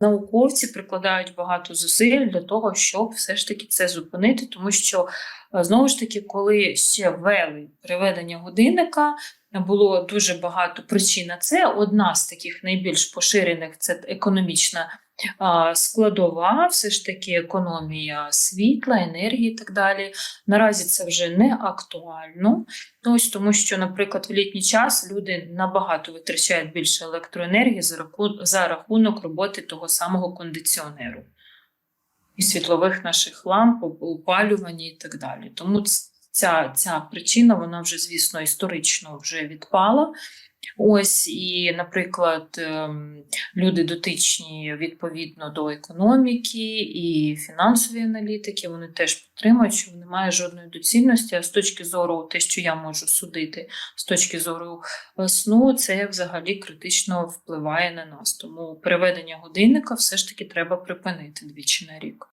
Науковці прикладають багато зусиль для того, щоб все ж таки це зупинити, тому що е, знову ж таки, коли ще ввели приведення годинника, було дуже багато причин на це. Одна з таких найбільш поширених це економічна складова, все ж таки економія світла, енергії і так далі. Наразі це вже не актуально. Ось тому, що, наприклад, в літній час люди набагато витрачають більше електроенергії за рахунок, роботи того самого кондиціонеру і світлових наших ламп, оп- опалювання і так далі. Тому ця, ця причина, вона вже, звісно, історично вже відпала. Ось і, наприклад, ем, люди дотичні відповідно до економіки і фінансові аналітики, вони теж підтримують, що немає жодної доцільності. А з точки зору, те, що я можу судити, з точки зору е, сну, це взагалі критично впливає на нас. Тому переведення годинника все ж таки треба припинити двічі на рік.